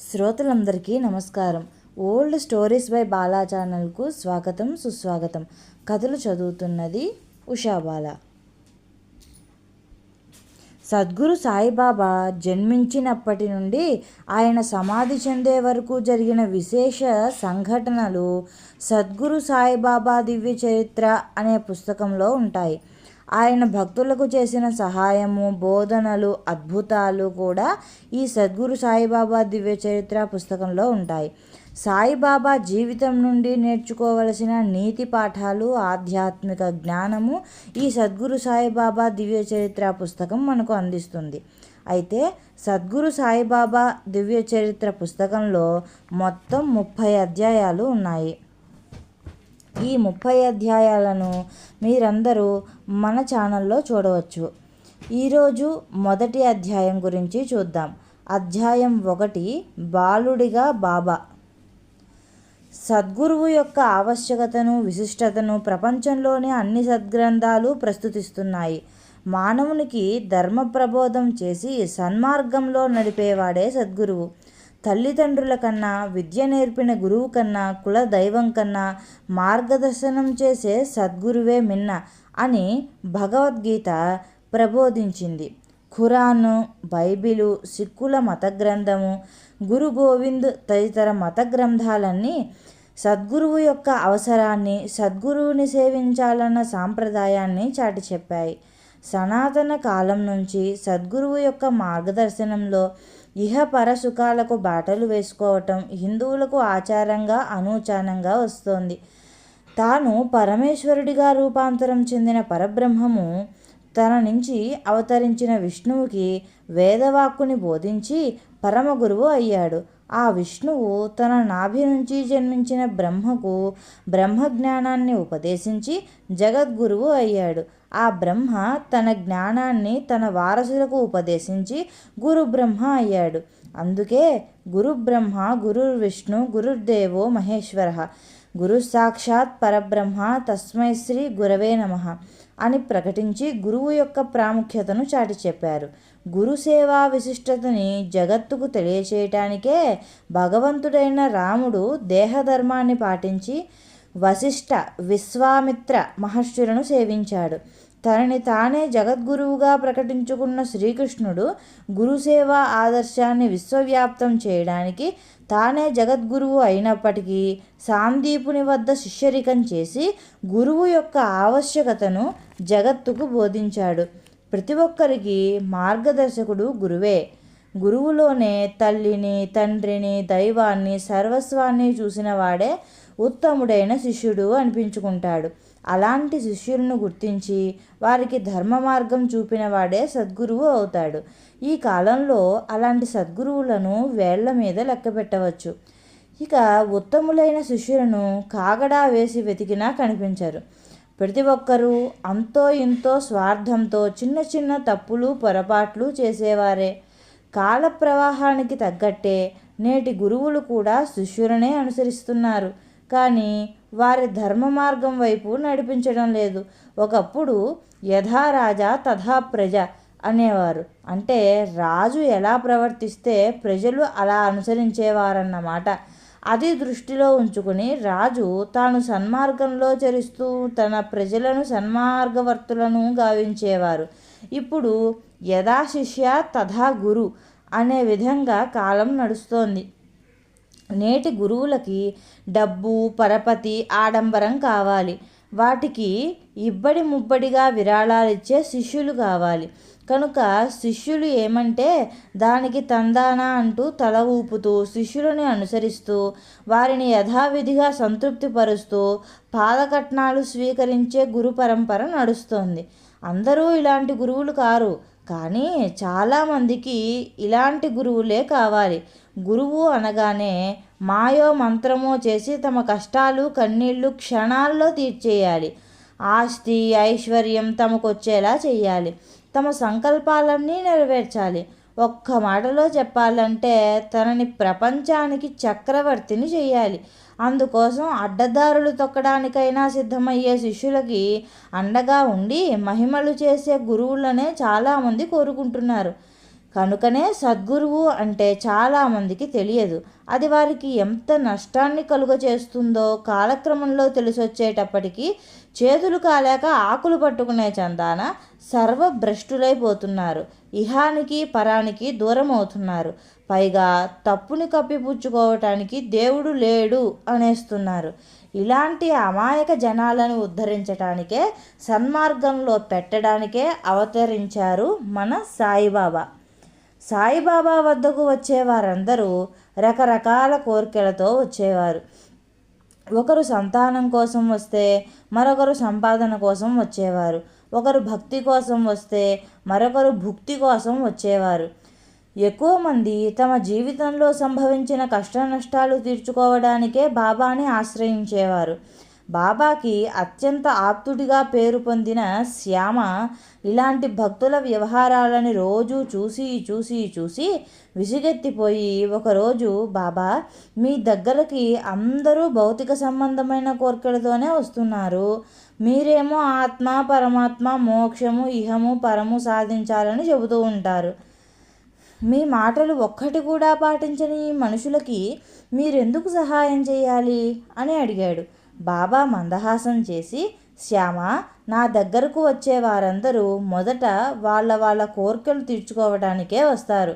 శ్రోతలందరికీ నమస్కారం. Old stories by Bala ఛానల్కు స్వాగతం సుస్వాగతం. కథలు చదువుతున్నది ఉషాబాల సద్గురు సాయిబాబా జన్మించినప్పటి నుండి ఆయన సమాధి చెందే వరకు జరిగిన విశేష సంఘటనలు సద్గురు సాయిబాబా దివ్య చరిత్ర అనే పుస్తకంలో ఉంటాయి. ఆయన భక్తులకు చేసిన సహాయము బోధనలు అద్భుతాలు కూడా ఈ సద్గురు సాయిబాబా దివ్య చరిత్ర పుస్తకంలో ఉంటాయి. సాయిబాబా జీవితం నుండి నేర్చుకోవలసిన నీతి పాఠాలు ఆధ్యాత్మిక జ్ఞానము ఈ సద్గురు సాయిబాబా దివ్య చరిత్ర పుస్తకం మనకు అందిస్తుంది. అయితే సద్గురు సాయిబాబా దివ్య చరిత్ర పుస్తకంలో మొత్తం ముప్పై అధ్యాయాలు ఉన్నాయి. ఈ ముప్పై అధ్యాయాలను మీరందరూ మన ఛానల్లో చూడవచ్చు. ఈరోజు మొదటి అధ్యాయం గురించి చూద్దాం. అధ్యాయం ఒకటి బాలుడిగా బాబా. సద్గురువు యొక్క ఆవశ్యకతను విశిష్టతను ప్రపంచంలోని అన్ని సద్గ్రంథాలు ప్రస్తుతిస్తున్నాయి. మానవునికి ధర్మ ప్రబోధం చేసి సన్మార్గంలో నడిపేవాడే సద్గురువు. తల్లిదండ్రుల కన్నా విద్య నేర్పిన గురువు కన్నా కుల దైవం కన్నా మార్గదర్శనం చేసే సద్గురువే మిన్న అని భగవద్గీత ప్రబోధించింది. ఖురాను బైబిలు సిక్కుల మత గ్రంథము గురు గోవింద్ తదితర మత గ్రంథాలన్నీ సద్గురువు యొక్క అవసరాన్ని సద్గురువుని సేవించాలన్న సాంప్రదాయాన్ని చాటి చెప్పాయి. సనాతన కాలం నుంచి సద్గురువు యొక్క మార్గదర్శనంలో ఇహపర సుఖాలకు బాటలు వేసుకోవటం హిందువులకు ఆచారంగా అనూచానంగా వస్తోంది. తాను పరమేశ్వరుడిగా రూపాంతరం చెందిన పరబ్రహ్మము తన నుంచి అవతరించిన విష్ణువుకి వేదవాక్కుని బోధించి పరమగురువు అయ్యాడు. ఆ విష్ణువు తన నాభి నుంచి జన్మించిన బ్రహ్మకు బ్రహ్మజ్ఞానాన్ని ఉపదేశించి జగద్గురువు అయ్యాడు. ఆ బ్రహ్మ తన జ్ఞానాన్ని తన వారసులకు ఉపదేశించి గురు బ్రహ్మ అయ్యాడు. అందుకే గురు బ్రహ్మ గురు విష్ణు గురుర్దేవో మహేశ్వర. గురు సాక్షాత్ పరబ్రహ్మ తస్మై శ్రీ గురవే నమ అని ప్రకటించి గురువు యొక్క ప్రాముఖ్యతను చాటి చెప్పారు. గురు సేవా విశిష్టతని జగత్తుకు తెలియచేయటానికే భగవంతుడైన రాముడు దేహధర్మాన్ని పాటించి వశిష్ఠ విశ్వామిత్ర మహర్షులను సేవించాడు. తనని తానే జగద్గురువుగా ప్రకటించుకున్న శ్రీకృష్ణుడు గురుసేవ ఆదర్శాన్ని విశ్వవ్యాప్తం చేయడానికి తానే జగద్గురువు అయినప్పటికీ సాందీపుని వద్ద శిష్యరికం చేసి గురువు యొక్క ఆవశ్యకతను జగత్తుకు బోధించాడు. ప్రతి ఒక్కరికి మార్గదర్శకుడు గురువే. గురువులోనే తల్లిని తండ్రిని దైవాన్ని సర్వస్వాన్ని చూసిన వాడే ఉత్తముడైన శిష్యుడు అనిపించుకుంటాడు. అలాంటి శిష్యులను గుర్తించి వారికి ధర్మ మార్గం చూపిన వాడే సద్గురువు అవుతాడు. ఈ కాలంలో అలాంటి సద్గురువులను వేళ్ళ మీద లెక్క పెట్టవచ్చు. ఇక ఉత్తములైన శిష్యులను కాగడా వేసి వెతికినా కనిపించరు. ప్రతి ఒక్కరూ అంతో ఇంతో స్వార్థంతో చిన్న చిన్న తప్పులు పొరపాట్లు చేసేవారే. కాల ప్రవాహానికి తగ్గట్టే నేటి గురువులు కూడా శిష్యులనే అనుసరిస్తున్నారు. కానీ వారి ధర్మ మార్గం వైపు నడిపించడం లేదు. ఒకప్పుడు యథా రాజా తథా ప్రజ అనేవారు. అంటే రాజు ఎలా ప్రవర్తిస్తే ప్రజలు అలా అనుసరించేవారన్నమాట. అది దృష్టిలో ఉంచుకుని రాజు తాను సన్మార్గంలో చరిస్తూ తన ప్రజలను సన్మార్గవర్తులను గావించేవారు. ఇప్పుడు యథా శిష్య తథా గురు అనే విధంగా కాలం నడుస్తోంది. నేటి గురువులకి డబ్బు పరపతి ఆడంబరం కావాలి. వాటికి ఇబ్బడి ముబ్బడిగా విరాళాలిచ్చే శిష్యులు కావాలి. కనుక శిష్యులు ఏమంటే దానికి తందానా అంటూ తల ఊపుతూ శిష్యులని అనుసరిస్తూ వారిని యథావిధిగా సంతృప్తిపరుస్తూ పాదకట్నాలు స్వీకరించే గురు పరంపర నడుస్తోంది. అందరూ ఇలాంటి గురువులు కారు. కానీ చాలామందికి ఇలాంటి గురువులే కావాలి. గురువు అనగానే మాయో మంత్రమో చేసి తమ కష్టాలు కన్నీళ్ళు క్షణాల్లో తీర్చేయాలి. ఆస్తి ఐశ్వర్యం తమకొచ్చేలా చేయాలి తమ సంకల్పాలన్నీ నెరవేర్చాలి. ఒక్క మాటలో చెప్పాలంటే తనని ప్రపంచానికి చక్రవర్తిని చేయాలి అందుకోసం అడ్డదారులు తొక్కడానికైనా సిద్ధమయ్యే శిష్యులకి అండగా ఉండి మహిమలు చేసే గురువులనే చాలామంది కోరుకుంటున్నారు. కనుకనే సద్గురువు అంటే చాలామందికి తెలియదు. అది వారికి ఎంత నష్టాన్ని కలుగచేస్తుందో కాలక్రమంలో తెలిసొచ్చేటప్పటికీ చేతులు కాలేక ఆకులు పట్టుకునే చందాన సర్వభ్రష్టులైపోతున్నారు. ఇహానికి పరానికి దూరం అవుతున్నారు పైగా తప్పుని కప్పిపుచ్చుకోవటానికి దేవుడు లేడు అనేస్తున్నారు. ఇలాంటి అమాయక జనాలను ఉద్ధరించటానికే సన్మార్గంలో పెట్టడానికే అవతరించారు మన సాయిబాబా. సాయిబాబా వద్దకు వచ్చేవారందరూ రకరకాల కోరికలతో వచ్చేవారు. ఒకరు సంతానం కోసం వస్తే మరొకరు సంపాదన కోసం వచ్చేవారు. ఒకరు భక్తి కోసం వస్తే మరొకరు భుక్తి కోసం వచ్చేవారు. ఎక్కువ మంది తమ జీవితంలో సంభవించిన కష్ట నష్టాలు తీర్చుకోవడానికే బాబాని ఆశ్రయించేవారు. బాబాకి అత్యంత ఆప్తుడిగా పేరు పొందిన శ్యామ ఇలాంటి భక్తుల వ్యవహారాలని రోజు చూసి చూసి చూసి విసిగెత్తిపోయి ఒకరోజు బాబా మీ దగ్గరకి అందరూ భౌతిక సంబంధమైన కోరికలతోనే వస్తున్నారు. మీరేమో ఆత్మ పరమాత్మ మోక్షము ఇహము పరము సాధించాలని చెబుతూ ఉంటారు. మీ మాటలు ఒక్కటి కూడా పాటించని మనుషులకి మీరెందుకు సహాయం చేయాలి? అని అడిగాడు. బాబా మందహాసం చేసి శ్యామ నా దగ్గరకు వచ్చే వారందరూ మొదట వాళ్ళ వాళ్ళ కోరికలు తీర్చుకోవడానికే వస్తారు.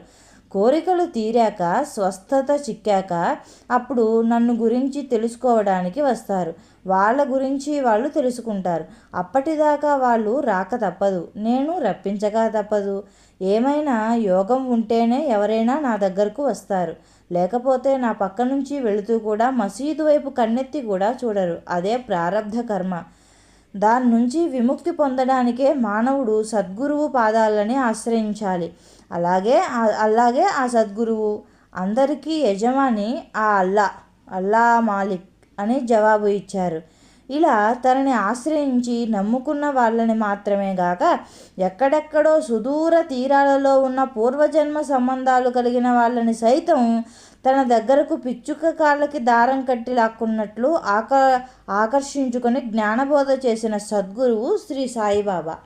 కోరికలు తీరాక స్వస్థత చిక్కాక అప్పుడు నన్ను గురించి తెలుసుకోవడానికి వస్తారు. వాళ్ళ గురించి వాళ్ళు తెలుసుకుంటారు. అప్పటిదాకా వాళ్ళు రాక తప్పదు. నేను రప్పించక తప్పదు. ఏమైనా యోగం ఉంటేనే ఎవరైనా నా దగ్గరకు వస్తారు. లేకపోతే నా పక్క నుంచి వెళుతూ కూడా మసీదు వైపు కన్నెత్తి కూడా చూడరు. అదే ప్రారబ్ధ కర్మ. దాని నుంచి విముక్తి పొందడానికే మానవుడు సద్గురువు పాదాలని ఆశ్రయించాలి. అలాగే అలాగే ఆ సద్గురువు అందరికీ యజమాని ఆ అల్లా అల్లా మాలిక్ అని జవాబు ఇచ్చారు. ఇలా తనని ఆశ్రయించి నమ్ముకున్న వాళ్ళని మాత్రమే గాక ఎక్కడెక్కడో సుదూర తీరాలలో ఉన్న పూర్వజన్మ సంబంధాలు కలిగిన వాళ్ళని సైతం తన దగ్గరకు పిచ్చుక కాళ్ళకి దారం కట్టి లాక్కున్నట్లు ఆక ఆకర్షించుకొని జ్ఞానబోధ చేసిన సద్గురువు శ్రీ సాయిబాబా.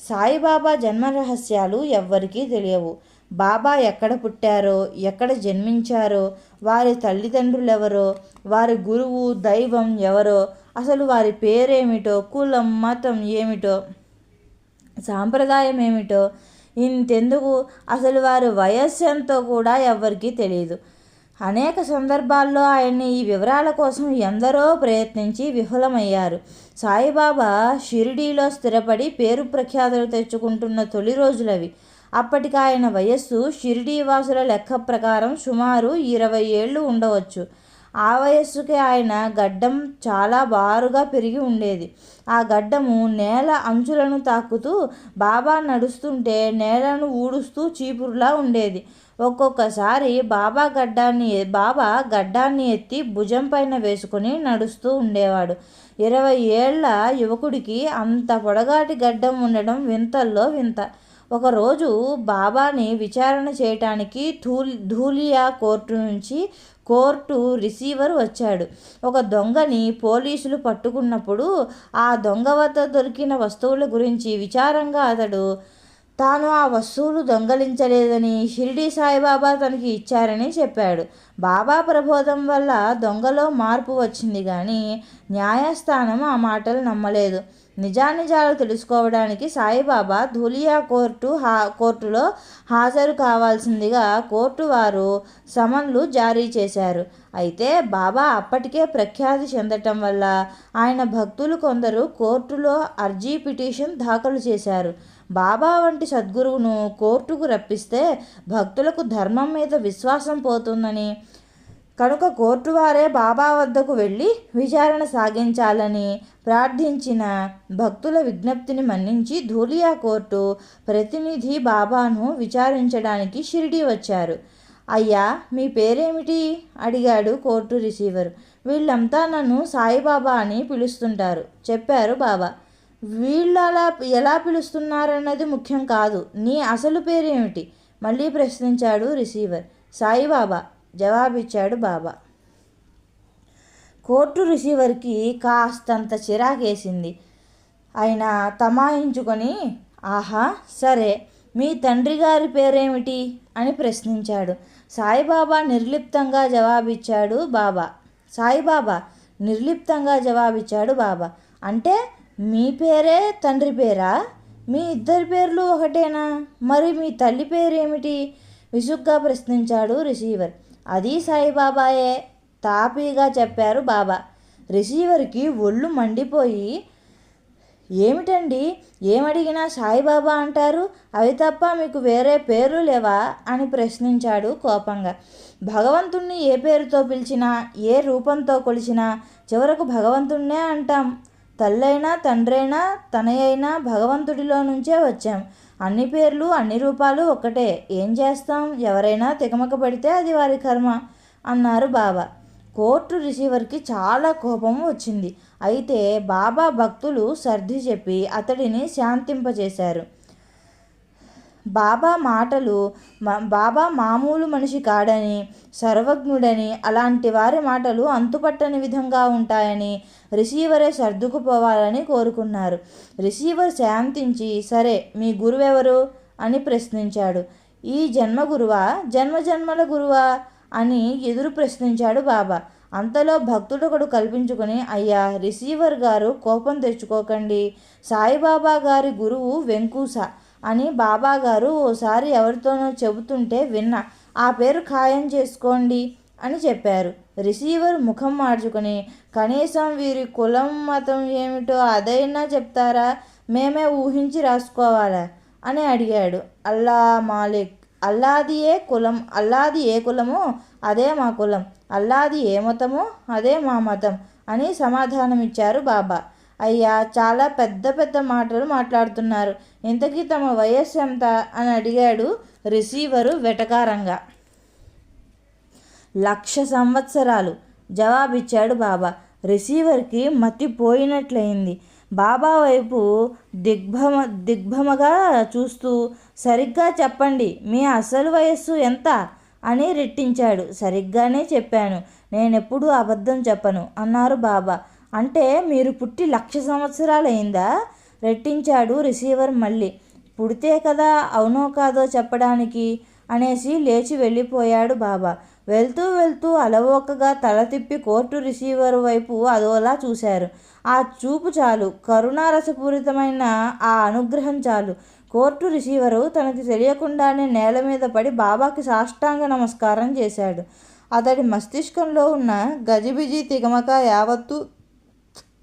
సాయిబాబా జన్మ రహస్యాలు ఎవ్వరికీ తెలియవు. బాబా ఎక్కడ పుట్టారో ఎక్కడ జన్మించారో వారి తల్లిదండ్రులు ఎవరో వారి గురువు దైవం ఎవరో అసలు వారి పేరేమిటో కులం మతం ఏమిటో సాంప్రదాయం ఏమిటో ఇంతెందుకు? అసలు వారి వయస్సు ఎంతో కూడా ఎవ్వరికీ తెలియదు అనేక సందర్భాల్లో ఆయన్ని ఈ వివరాల కోసం ఎందరో ప్రయత్నించి విఫలమయ్యారు. సాయిబాబా షిరిడీలో స్థిరపడి పేరు ప్రఖ్యాతులు తెచ్చుకుంటున్న తొలి రోజులవి. అప్పటికి ఆయన వయస్సు షిరిడీ వాసుల లెక్క ప్రకారం సుమారు ఇరవై ఏళ్ళు ఉండవచ్చు. ఆ వయస్సుకి ఆయన గడ్డం చాలా బారుగా పెరిగి ఉండేది. ఆ గడ్డము నేల అంచులను తాకుతూ బాబా నడుస్తుంటే నేలను ఊడుస్తూ చీపురులా ఉండేది. ఒక్కొక్కసారి బాబా గడ్డాన్ని బాబా గడ్డాన్ని ఎత్తి భుజం పైన వేసుకుని నడుస్తూ ఉండేవాడు. ఇరవై ఏళ్ళ యువకుడికి అంత పొడగాటి గడ్డం ఉండడం వింతల్లో వింత. ఒకరోజు బాబాని విచారణ చేయటానికి ధూల్ ధూలియా కోర్టు నుంచి కోర్టు రిసీవర్ వచ్చాడు. ఒక దొంగని పోలీసులు పట్టుకున్నప్పుడు ఆ దొంగ వద్ద దొరికిన వస్తువుల గురించి విచారంగా అతడు తాను ఆ వస్తువులు దొంగలించలేదని షిరిడి సాయిబాబా తనకి ఇచ్చారని చెప్పాడు. బాబా ప్రబోధం వల్ల దొంగలో మార్పు వచ్చింది కానీ న్యాయస్థానం ఆ మాటలు నమ్మలేదు. నిజానిజాలు తెలుసుకోవడానికి సాయిబాబా ధూలియా కోర్టు హా కోర్టులో హాజరు కావాల్సిందిగా కోర్టు వారు సమన్లు జారీ చేశారు. అయితే బాబా అప్పటికే ప్రఖ్యాతి చెందటం వల్ల ఆయన భక్తులు కొందరు కోర్టులో అర్జీ పిటిషన్ దాఖలు చేశారు. బాబా వంటి సద్గురువును కోర్టుకు రప్పిస్తే భక్తులకు ధర్మం మీద విశ్వాసం పోతుందని కనుక కోర్టు వారే బాబా వద్దకు వెళ్ళి విచారణ సాగించాలని ప్రార్థించిన భక్తుల విజ్ఞప్తిని మన్నించి ధూలియా కోర్టు ప్రతినిధి బాబాను విచారించడానికి షిరిడి వచ్చారు. అయ్యా మీ పేరేమిటి అడిగాడు కోర్టు రిసీవర్. వీళ్ళంతా నన్ను సాయిబాబా అని పిలుస్తుంటారు చెప్పారు బాబా. వీళ్ళు అలా ఎలా పిలుస్తున్నారన్నది ముఖ్యం కాదు నీ అసలు పేరేమిటి మళ్ళీ ప్రశ్నించాడు రిసీవర్. సాయిబాబా జవాబిచ్చాడు బాబా. కోర్టు రిసీవర్కి కాస్తంత చిరాకేసింది. ఆయన తమాయించుకొని ఆహా సరే మీ తండ్రి గారి పేరేమిటి? అని ప్రశ్నించాడు. సాయిబాబా నిర్లిప్తంగా జవాబిచ్చాడు బాబా. సాయిబాబా నిర్లిప్తంగా జవాబిచ్చాడు బాబా. అంటే మీ పేరే తండ్రి పేరా? మీ ఇద్దరి పేర్లు ఒకటేనా? మరి మీ తల్లి పేరేమిటి? విసుగ్గా ప్రశ్నించాడు రిసీవర్. అది సాయిబాబాయే తాపీగా చెప్పారు బాబా. రిసీవర్కి ఒళ్ళు మండిపోయి ఏమిటండి? ఏమడిగినా సాయిబాబా అంటారు? అవి తప్ప మీకు వేరే పేర్లు లేవా? అని ప్రశ్నించాడు కోపంగా. భగవంతుణ్ణి ఏ పేరుతో పిలిచినా ఏ రూపంతో కొలిచినా చివరకు భగవంతుణ్ణే అంటాం. తల్లైనా తండ్రైనా తనయైనా భగవంతుడిలో నుంచే వచ్చాం. అన్ని పేర్లు అన్ని రూపాలు ఒక్కటే. ఏం చేస్తాం? ఎవరైనా తికమక పడితే అది వారి కర్మ అన్నారు బాబా. కోర్టు రిసీవర్కి చాలా కోపం వచ్చింది. అయితే బాబా భక్తులు సర్ది చెప్పి అతడిని శాంతింపజేశారు. బాబా మాటలు మ- బాబా మామూలు మనిషి కాడని సర్వజ్ఞుడని అలాంటి వారి మాటలు అంతుపట్టని విధంగా ఉంటాయని రిసీవరే సర్దుకుపోవాలని కోరుకున్నారు. రిసీవర్ శాంతించి సరే మీ గురువెవరు? అని ప్రశ్నించాడు. ఈ జన్మ గురువా? జన్మ జన్మల గురువా? అని ఎదురు ప్రశ్నించాడు బాబా. అంతలో భక్తుడొకడు కల్పించుకుని అయ్యా రిసీవర్ గారు కోపం తెచ్చుకోకండి. సాయిబాబా గారి గురువు వెంకూస. అని బాబా గారు ఓసారి ఎవరితోనో చెబుతుంటే విన్నా ఆ పేరు ఖాయం చేసుకోండి అని చెప్పారు. రిసీవర్ ముఖం మార్చుకుని కనీసం వీరి కులం మతం ఏమిటో అదైనా చెప్తారా? మేమే ఊహించి రాసుకోవాలా? అని అడిగాడు. అల్లా మాలిక్ అల్లాది ఏ కులం అల్లాది ఏ కులమో అదే మా కులం అల్లాది ఏ మతమో అదే మా మతం అని సమాధానమిచ్చారు బాబా. అయ్యా చాలా పెద్ద పెద్ద మాటలు మాట్లాడుతున్నారు. ఇంతకీ తమ వయస్సు ఎంత? అని అడిగాడు రిసీవరు వెటకారంగా. లక్ష సంవత్సరాలు జవాబిచ్చాడు బాబా. రిసీవర్కి మతిపోయినట్లయింది బాబా వైపు దిగ్భమ దిగ్భమగా చూస్తూ సరిగ్గా చెప్పండి మీ అసలు వయస్సు ఎంత? అని రెట్టించాడు. సరిగ్గానే చెప్పాను. నేనెప్పుడూ అబద్ధం చెప్పను అన్నారు బాబా. అంటే మీరు పుట్టి లక్ష సంవత్సరాలైందా? రెట్టించాడు రిసీవర్ మళ్ళీ. పుడితే కదా అవునో కాదో చెప్పడానికి అనేసి లేచి వెళ్ళిపోయాడు బాబా. వెళ్తూ వెళ్తూ అలవోకగా తల తిప్పి కోర్టు రిసీవర్ వైపు అదోలా చూశారు. ఆ చూపు చాలు. కరుణారసపూరితమైన ఆ అనుగ్రహం చాలు. కోర్టు రిసీవరు తనకి తెలియకుండానే నేల మీద పడి బాబాకి సాష్టాంగ నమస్కారం చేశాడు. అతడి మస్తిష్కంలో ఉన్న గజిబిజి తిగమక యావత్తు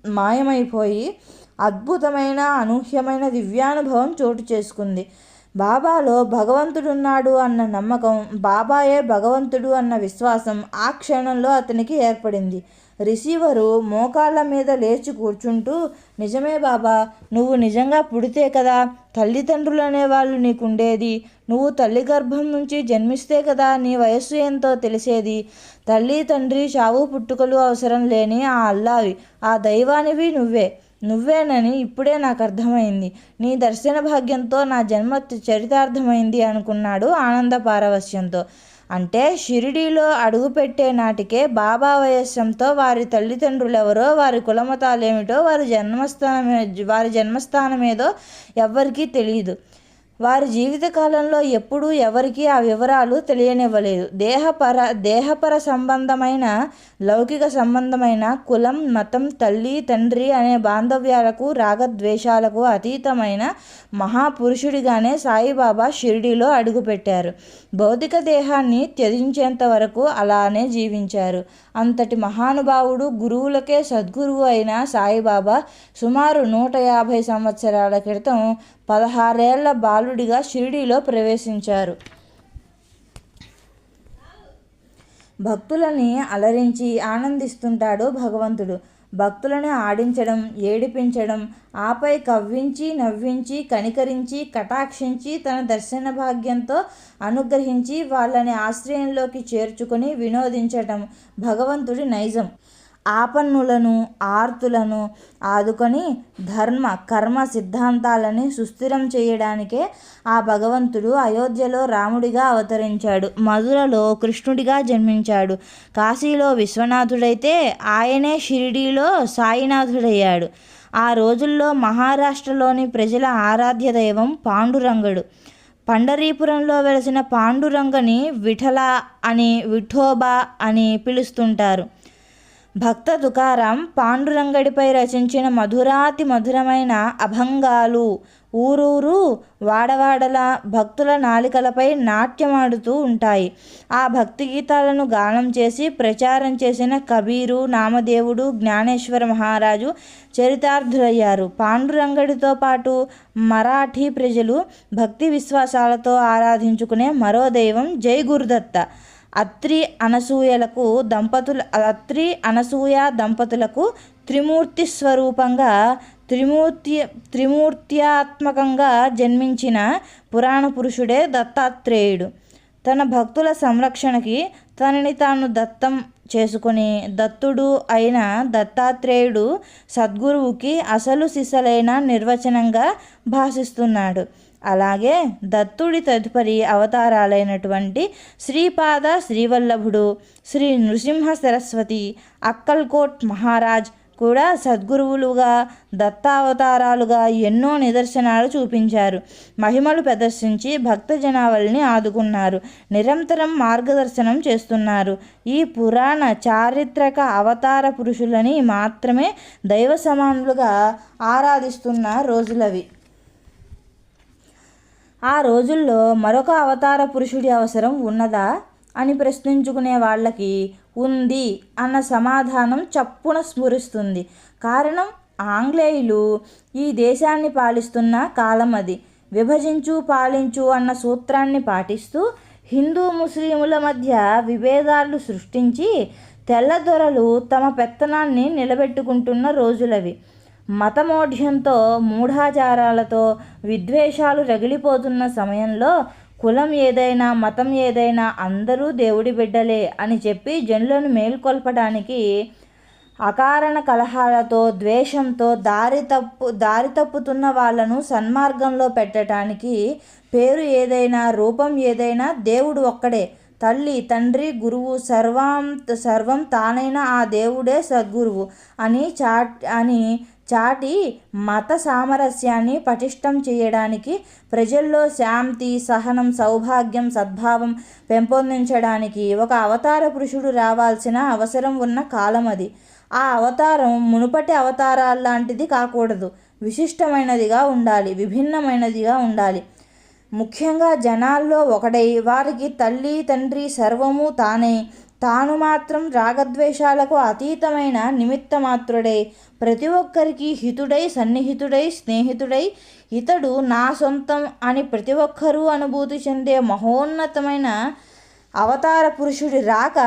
మాయమైపోయి అద్భుతమైన అనూహ్యమైన దివ్యానుభవం చోటు చేసుకుంది. బాబాలో భగవంతుడున్నాడు అన్న నమ్మకం బాబాయే భగవంతుడు అన్న విశ్వాసం ఆ క్షణంలో అతనికి ఏర్పడింది. రిసీవరు మోకాళ్ళ మీద లేచి కూర్చుంటూ నిజమే బాబా నువ్వు నిజంగా పుడితే కదా తల్లిదండ్రులు అనేవాళ్ళు నీకుండేది. నువ్వు తల్లి గర్భం నుంచి జన్మిస్తే కదా నీ వయస్సు ఎంతో తెలిసేది. తల్లి తండ్రి చావు పుట్టుకలు అవసరం లేని ఆ అల్లావి ఆ దైవానివి నువ్వే. నువ్వేనని ఇప్పుడే నాకు అర్థమైంది. నీ దర్శన భాగ్యంతో నా జన్మ చరితార్థమైంది అనుకున్నాడు ఆనంద పారవస్యంతో అంటే షిరిడీలో అడుగుపెట్టే నాటికే బాబా వయస్సంతో వారి తల్లిదండ్రులెవరో వారి కులమతాలేమిటో వారి జన్మస్థానం వారి జన్మస్థానమేదో ఎవ్వరికీ తెలియదు వారి జీవితకాలంలో ఎప్పుడూ ఎవరికీ ఆ వివరాలు తెలియనివ్వలేదు. దేహపర దేహపర సంబంధమైన లౌకిక సంబంధమైన కులం మతం తల్లి తండ్రి అనే బాంధవ్యాలకు రాగద్వేషాలకు అతీతమైన మహాపురుషుడిగానే సాయిబాబా షిరిడీలో అడుగుపెట్టారు. భౌతిక దేహాన్ని త్యజించేంత వరకు అలానే జీవించారు. అంతటి మహానుభావుడు గురువులకే సద్గురువు అయిన సాయిబాబా సుమారు నూట యాభై సంవత్సరాల క్రితం పదహారేళ్ళ బాలుడిగా షిరిడీలో ప్రవేశించారు. భక్తులని అలరించి ఆనందిస్తుంటాడు భగవంతుడు. భక్తులను ఆడించడం ఏడిపించడం ఆపై కవ్వించి నవ్వించి కనికరించి కటాక్షించి తన దర్శన భాగ్యంతో అనుగ్రహించి వాళ్ళని ఆశ్రయంలోకి చేర్చుకొని వినోదించటం భగవంతుడి నైజం. ఆపన్నులను ఆర్తులను ఆదుకొని ధర్మ కర్మ సిద్ధాంతాలని సుస్థిరం చేయడానికే ఆ భగవంతుడు అయోధ్యలో రాముడిగా అవతరించాడు. మధురలో కృష్ణుడిగా జన్మించాడు. కాశీలో విశ్వనాథుడైతే ఆయనే షిరిడీలో సాయినాథుడయ్యాడు. ఆ రోజుల్లో మహారాష్ట్రలోని ప్రజల ఆరాధ్య దైవం పాండురంగడు. పండరీపురంలో వెలసిన పాండురంగని విఠల అని విఠోబా అని పిలుస్తుంటారు. భక్త దుకారం పాండురంగడిపై రచించిన మధురాతి మధురమైన అభంగాలు. ఊరూరు వాడవాడల భక్తుల నాలికలపై నాట్యమాడుతూ ఉంటాయి. ఆ భక్తి గీతాలను గానం చేసి ప్రచారం చేసిన కబీరు నామదేవుడు జ్ఞానేశ్వర మహారాజు చరితార్థులయ్యారు. పాండురంగడితో పాటు మరాఠీ ప్రజలు భక్తి విశ్వాసాలతో ఆరాధించుకునే మరో దైవం జై గురుదత్త అత్రి అనసూయలకు దంపతుల అత్రి అనసూయ దంపతులకు త్రిమూర్తి స్వరూపంగా త్రిమూర్తి త్రిమూర్త్యాత్మకంగా జన్మించిన పురాణ పురుషుడే దత్తాత్రేయుడు. తన భక్తుల సంరక్షణకి తనని తాను దత్తం చేసుకుని దత్తుడు అయిన దత్తాత్రేయుడు సద్గురువుకి అసలు సిసలైన నిర్వచనంగా భాషిస్తున్నాడు. అలాగే దత్తుడి తదుపరి అవతారాలైనటువంటి శ్రీపాద శ్రీవల్లభుడు శ్రీ నృసింహ సరస్వతి అక్కల్కోట్ మహారాజ్ కూడా సద్గురువులుగా దత్తావతారాలుగా ఎన్నో నిదర్శనాలు చూపించారు. మహిమలు ప్రదర్శించి భక్త జనావళిని ఆదుకున్నారు. నిరంతరం మార్గదర్శనం చేస్తున్నారు. ఈ పురాణ చారిత్రక అవతార పురుషులని మాత్రమే దైవ సమానులుగా ఆరాధిస్తున్న రోజులవి. ఆ రోజుల్లో మరొక అవతార పురుషుడి అవసరం ఉన్నదా? అని ప్రశ్నించుకునే వాళ్ళకి ఉంది అన్న సమాధానం చప్పున స్ఫురిస్తుంది. కారణం ఆంగ్లేయులు ఈ దేశాన్ని పాలిస్తున్న కాలం అది. విభజించు పాలించు అన్న సూత్రాన్ని పాటిస్తూ హిందూ ముస్లిముల మధ్య విభేదాలు సృష్టించి తెల్లదొరలు తమ పెత్తనాన్ని నిలబెట్టుకుంటున్న రోజులవి. మతమోఢ్యంతో మూఢాచారాలతో విద్వేషాలు రగిలిపోతున్న సమయంలో కులం ఏదైనా మతం ఏదైనా అందరూ దేవుడి బిడ్డలే అని చెప్పి జనులను మేల్కొల్పడానికి అకారణ కలహాలతో ద్వేషంతో దారి తప్పు దారి తప్పుతున్న వాళ్ళను సన్మార్గంలో పెట్టడానికి పేరు ఏదైనా రూపం ఏదైనా దేవుడు ఒక్కడే. తల్లి తండ్రి గురువు సర్వం సర్వం తానైన ఆ దేవుడే సద్గురువు అని చాట్ అని చాటి మత సామరస్యాన్ని పటిష్టం చేయడానికి ప్రజల్లో శాంతి సహనం సౌభాగ్యం సద్భావం పెంపొందించడానికి ఒక అవతార పురుషుడు రావాల్సిన అవసరం ఉన్న కాలం అది. ఆ అవతారం మునుపటి అవతారాల్లాంటిది కాకూడదు. విశిష్టమైనదిగా ఉండాలి విభిన్నమైనదిగా ఉండాలి. ముఖ్యంగా జనాల్లో ఒకడై వారికి తల్లి తండ్రి సర్వము తానే తాను మాత్రం రాగద్వేషాలకు అతీతమైన నిమిత్త మాత్రుడై ప్రతి ఒక్కరికి హితుడై సన్నిహితుడై స్నేహితుడై ఇతడు నా సొంతం అని ప్రతి ఒక్కరూ అనుభూతి చెందే మహోన్నతమైన అవతార పురుషుడి రాక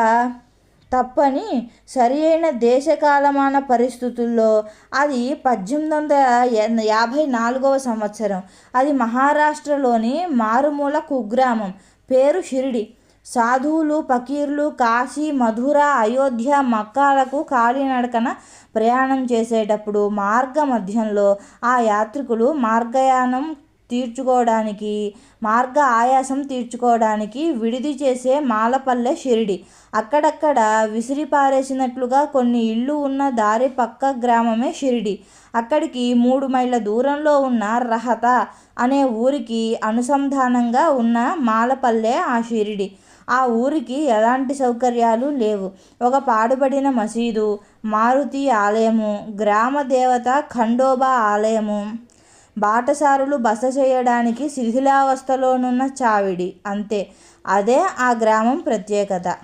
తప్పని సరి అయిన దేశకాలమాన పరిస్థితుల్లో అది పద్దెనిమిది వందల యాభై నాలుగవ సంవత్సరం. అది మహారాష్ట్రలోని మారుమూల కుగ్రామం. పేరు షిరిడి. సాధువులు పకీర్లు కాశీ మధుర అయోధ్య మక్కాలకు కాలినడకన ప్రయాణం చేసేటప్పుడు మార్గ మధ్యంలో ఆ యాత్రికులు మార్గయానం తీర్చుకోవడానికి మార్గ ఆయాసం తీర్చుకోవడానికి విడిది చేసే మాలపల్లె షిరిడి. అక్కడక్కడ విసిరిపారేసినట్లుగా కొన్ని ఇళ్ళు ఉన్న దారి పక్క గ్రామమే షిరిడి. అక్కడికి మూడు మైళ్ళ దూరంలో ఉన్న రహత అనే ఊరికి అనుసంధానంగా ఉన్న మాలపల్లె ఆ షిరిడి. ఆ ఊరికి ఎలాంటి సౌకర్యాలు లేవు. ఒక పాడుబడిన మసీదు మారుతి ఆలయము గ్రామ దేవత ఖండోబా ఆలయము. బాటసారులు బస చేయడానికి శిథిలావస్థలోనున్న చావిడి అంతే. అదే ఆ గ్రామం ప్రత్యేకత.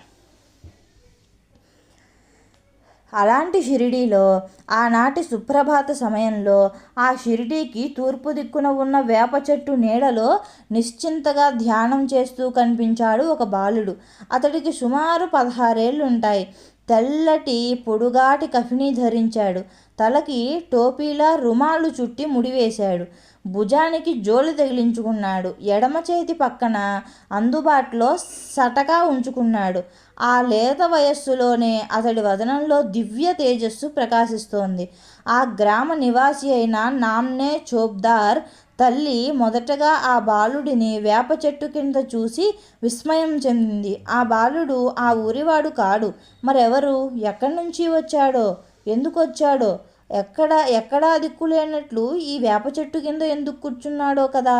అలాంటి షిరిడీలో ఆనాటి సుప్రభాత సమయంలో ఆ షిరిడీకి తూర్పు దిక్కున ఉన్న వేప చెట్టు నీడలో నిశ్చింతగా ధ్యానం చేస్తూ కనిపించాడు ఒక బాలుడు. అతడికి సుమారు పదహారేళ్ళు ఉంటాయి తెల్లటి పొడుగాటి కఫిని ధరించాడు. తలకి టోపీలా రుమాలు చుట్టి ముడివేశాడు. భుజానికి జోలు తగిలించుకున్నాడు. ఎడమ చేతి పక్కన అందుబాటులో సటకా ఉంచుకున్నాడు. ఆ లేత వయస్సులోనే అతడి వదనంలో దివ్య తేజస్సు ప్రకాశిస్తోంది. ఆ గ్రామ నివాసి అయిన నామ్నే చోబ్దార్ తల్లి మొదటగా ఆ బాలుడిని వేప చెట్టు కింద చూసి విస్మయం చెందింది. ఆ బాలుడు ఆ ఊరివాడు కాడు. మరెవరు? ఎక్కడి నుంచి వచ్చాడో? ఎందుకు వచ్చాడో? ఎక్కడ ఎక్కడా దిక్కులేనట్లు ఈ వేప చెట్టు కింద ఎందుకు కూర్చున్నాడో కదా?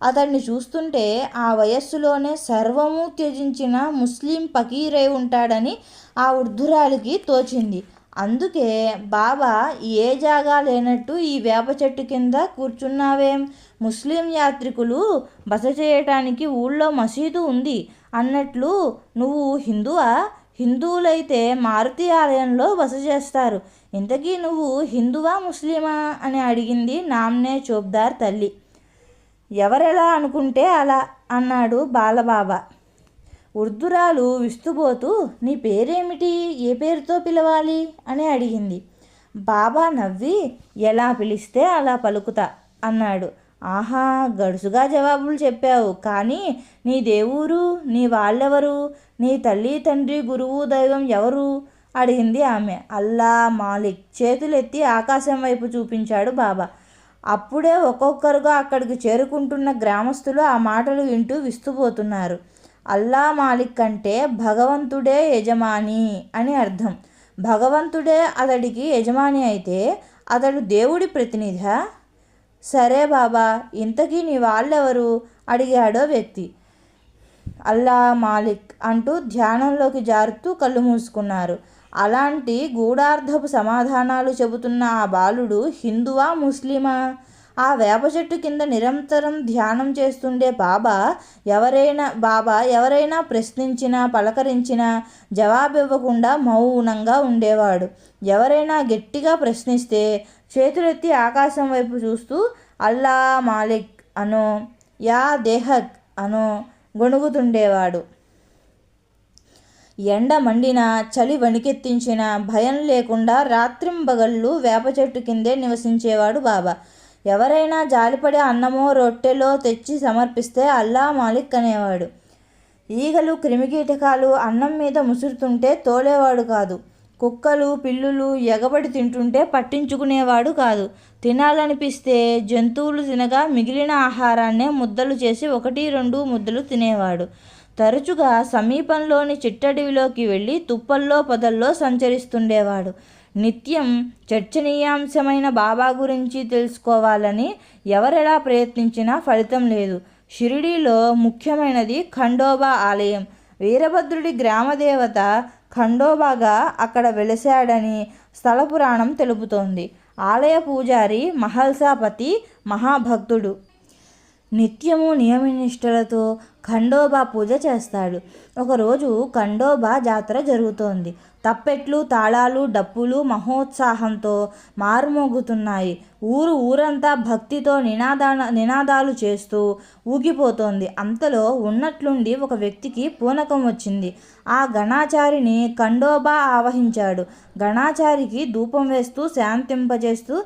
అతన్ని చూస్తుంటే ఆ వయస్సులోనే సర్వము త్యజించిన ముస్లిం పకీరై ఉంటాడని ఆ వృద్ధురాలికి తోచింది. అందుకే బాబా ఏ జాగా లేనట్టు ఈ వేప చెట్టు కింద కూర్చున్నావేం? ముస్లిం యాత్రికులు బస చేయటానికి ఊళ్ళో మసీదు ఉంది అన్నట్లు నువ్వు హిందువా? హిందువులైతే మారుతి ఆలయంలో బస చేస్తారు. ఇంతకీ నువ్వు హిందువా ముస్లిమా? అని అడిగింది నామ్నే చోబ్దార్ తల్లి. ఎవరెలా అనుకుంటే అలా అన్నాడు బాలబాబా. ఉర్దురాలు విస్తుపోతూ నీ పేరేమిటి? ఏ పేరుతో పిలవాలి? అని అడిగింది. బాబా నవ్వి ఎలా పిలిస్తే అలా పలుకుతా అన్నాడు. ఆహా గడుసుగా జవాబులు చెప్పావు. కానీ నీ దేవురు నీ వాళ్ళెవరు? నీ తల్లి తండ్రి గురువు దైవం ఎవరు? అడిగింది ఆమె. అల్లా మాలిక్ చేతులెత్తి ఆకాశం వైపు చూపించాడు బాబా. అప్పుడే ఒక్కొక్కరుగా అక్కడికి చేరుకుంటున్న గ్రామస్తులు ఆ మాటలు వింటూ విస్తుపోతున్నారు. అల్లా మాలిక్ అంటే భగవంతుడే యజమాని అని అర్థం. భగవంతుడే అతడికి యజమాని అయితే అతడు దేవుడి ప్రతినిధా? సరే బాబా ఇంతకీ నీ వాళ్ళెవరు? అడిగాడో వ్యక్తి. అల్లా మాలిక్ అంటూ ధ్యానంలోకి జారుతూ కళ్ళు మూసుకున్నారు. అలాంటి గూఢార్థపు సమాధానాలు చెబుతున్న ఆ బాలుడు హిందువా ముస్లిమా? ఆ వేప చెట్టు కింద నిరంతరం ధ్యానం చేస్తుండే బాబా ఎవరైనా బాబా ఎవరైనా ప్రశ్నించినా పలకరించినా జవాబివ్వకుండా మౌనంగా ఉండేవాడు. ఎవరైనా గట్టిగా ప్రశ్నిస్తే చేతులెత్తి ఆకాశం వైపు చూస్తూ అల్లా మాలిక్ అనో యా దేహక్ అనో గొణుగుతుండేవాడు. ఎండ మండిన చలి వణికెత్తించిన భయం లేకుండా రాత్రింబగళ్ళు వేప చెట్టు కిందే నివసించేవాడు బాబా. ఎవరైనా జాలిపడే అన్నమో రొట్టెలో తెచ్చి సమర్పిస్తే అల్లా మాలిక్ అనేవాడు. ఈగలు క్రిమికీటకాలు అన్నం మీద ముసురుతుంటే తోలేవాడు కాదు. కుక్కలు పిల్లులు ఎగబడి తింటుంటే పట్టించుకునేవాడు కాదు. తినాలనిపిస్తే జంతువులు తినగా మిగిలిన ఆహారాన్నే ముద్దలు చేసి ఒకటి రెండు ముద్దలు తినేవాడు. తరచుగా సమీపంలోని చిట్టడవిలోకి వెళ్ళి తుప్పల్లో పొదల్లో సంచరిస్తుండేవాడు. నిత్యం చర్చనీయాంశమైన బాబా గురించి తెలుసుకోవాలని ఎవరెలా ప్రయత్నించినా ఫలితం లేదు. షిరిడీలో ముఖ్యమైనది ఖండోబా ఆలయం. వీరభద్రుడి గ్రామదేవత ఖండోబాగా అక్కడ వెలిశాడని స్థల పురాణం తెలుపుతోంది. ఆలయ పూజారి మహల్సాపతి మహాభక్తుడు. నిత్యము నియమనిష్టలతో ఖండోబా పూజ చేస్తాడు. ఒకరోజు ఖండోబా జాతర జరుగుతోంది. తప్పెట్లు తాళాలు డప్పులు మహోత్సాహంతో మారుమోగుతున్నాయి. ఊరు ఊరంతా భక్తితో నినాదా నినాదాలు చేస్తూ ఊగిపోతోంది. అంతలో ఉన్నట్లుండి ఒక వ్యక్తికి పూనకం వచ్చింది. ఆ గణాచారిని ఖండోబా ఆవహించాడు. గణాచారికి ధూపం వేస్తూ శాంతింపజేస్తూ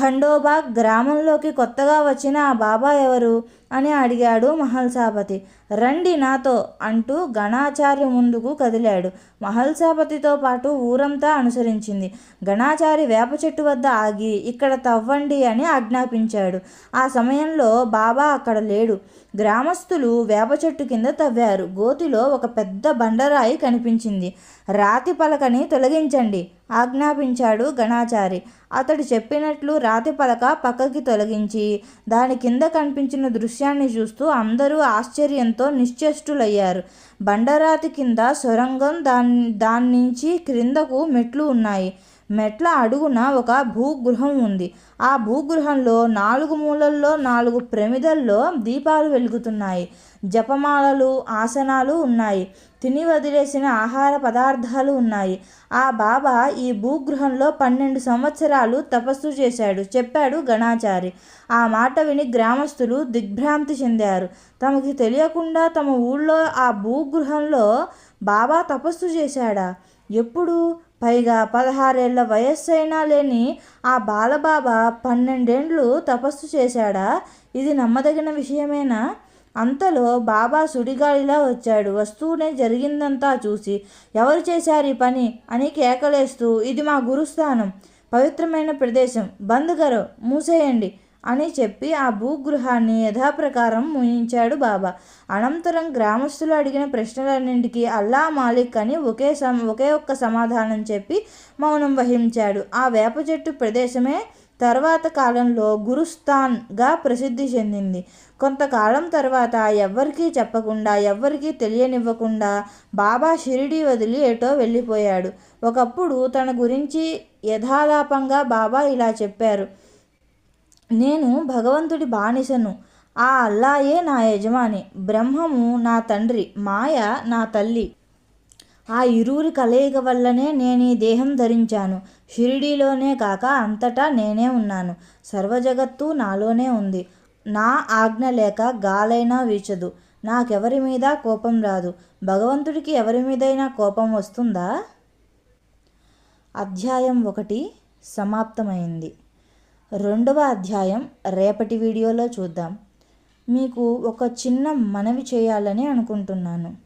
ఖండోబా గ్రామంలోకి కొత్తగా వచ్చిన ఆ బాబా ఎవరు? అని అడిగాడు మహల్సాపతి. రండి నాతో అంటూ గణాచార్య ముందుకు కదిలాడు. మహల్సాపతితో పాటు ఊరంతా అనుసరించింది. గణాచారి వేప చెట్టు వద్ద ఆగి ఇక్కడ తవ్వండి అని ఆజ్ఞాపించాడు. ఆ సమయంలో బాబా అక్కడ లేడు. గ్రామస్తులు వేప చెట్టు కింద తవ్వారు. గోతిలో ఒక పెద్ద బండరాయి కనిపించింది. రాతి పలకని తొలగించండి ఆజ్ఞాపించాడు గణాచారి. అతడు చెప్పినట్లు రాతి పలక పక్కకి తొలగించి దాని కింద కనిపించిన దృశ్యాన్ని చూస్తూ అందరూ ఆశ్చర్యంతో నిశ్చేష్టులయ్యారు. బండరాతి కింద సొరంగం దాని దాని నుంచి క్రిందకు మెట్లు ఉన్నాయి. మెట్ల అడుగున ఒక భూగృహం ఉంది. ఆ భూగృహంలో నాలుగు మూలల్లో నాలుగు ప్రమిదల్లో దీపాలు వెలుగుతున్నాయి. జపమాలలు ఆసనాలు ఉన్నాయి. తిని వదిలేసిన ఆహార పదార్థాలు ఉన్నాయి. ఆ బాబా ఈ భూగృహంలో పన్నెండు సంవత్సరాలు తపస్సు చేశాడు చెప్పాడు గణాచారి. ఆ మాట విని గ్రామస్తులు దిగ్భ్రాంతి చెందారు. తమకి తెలియకుండా తమ ఊళ్ళో ఆ భూగృహంలో బాబా తపస్సు చేశాడా? ఎప్పుడు? పైగా పదహారేళ్ళ వయస్సైనా లేని ఆ బాలబాబా పన్నెండేండ్లు తపస్సు చేశాడా? ఇది నమ్మదగిన విషయమేనా? అంతలో బాబా సుడిగాలిలా వచ్చాడు. వస్తూనే జరిగిందంతా చూసి ఎవరు చేశారు ఈ పని? అని కేకలేస్తూ ఇది మా గురుస్థానం పవిత్రమైన ప్రదేశం. బంద్ కరో మూసేయండి. అని చెప్పి ఆ భూగృహాన్ని యథాప్రకారం ముయించాడు బాబా. అనంతరం గ్రామస్తులు అడిగిన ప్రశ్నలన్నింటికీ అల్లా మాలిక్ అని ఒకే సమ ఒకే ఒక్క సమాధానం చెప్పి మౌనం వహించాడు. ఆ వేప చెట్టు ప్రదేశమే తర్వాత కాలంలో గురుస్థాన్గా ప్రసిద్ధి చెందింది. కొంతకాలం తర్వాత ఎవ్వరికీ చెప్పకుండా ఎవ్వరికీ తెలియనివ్వకుండా బాబా షిరిడి వదిలి ఎటో వెళ్ళిపోయాడు. ఒకప్పుడు తన గురించి యథాలాపంగా బాబా ఇలా చెప్పారు. నేను భగవంతుడి బానిసను. ఆ అల్లాయే నా యజమాని. బ్రహ్మము నా తండ్రి. మాయ నా తల్లి. ఆ ఇరువురి కలయిక వల్లనే నేను ఈ దేహం ధరించాను. షిరిడీలోనే కాక అంతటా నేనే ఉన్నాను. సర్వజగత్తు నాలోనే ఉంది. నా ఆజ్ఞ లేక గాలైనా వీచదు. నాకెవరి మీద కోపం రాదు. భగవంతుడికి ఎవరి మీదైనా కోపం వస్తుందా? అధ్యాయం ఒకటి సమాప్తమైంది. రెండవ అధ్యాయం రేపటి వీడియోలో చూద్దాం. మీకు ఒక చిన్న మనవి చేయాలని అనుకుంటున్నాను.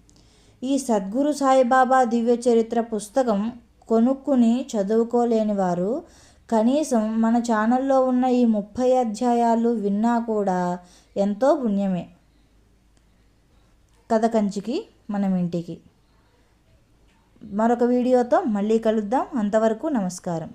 ఈ సద్గురు సాయిబాబా దివ్య చరిత్ర పుస్తకం కొనుక్కుని చదువుకోలేని వారు కనీసం మన ఛానల్లో ఉన్న ఈ ముప్పై అధ్యాయాలు విన్నా కూడా ఎంతో పుణ్యమే. కథ కంచికి మనం ఇంటికి. మరొక వీడియోతో మళ్ళీ కలుద్దాం. అంతవరకు నమస్కారం.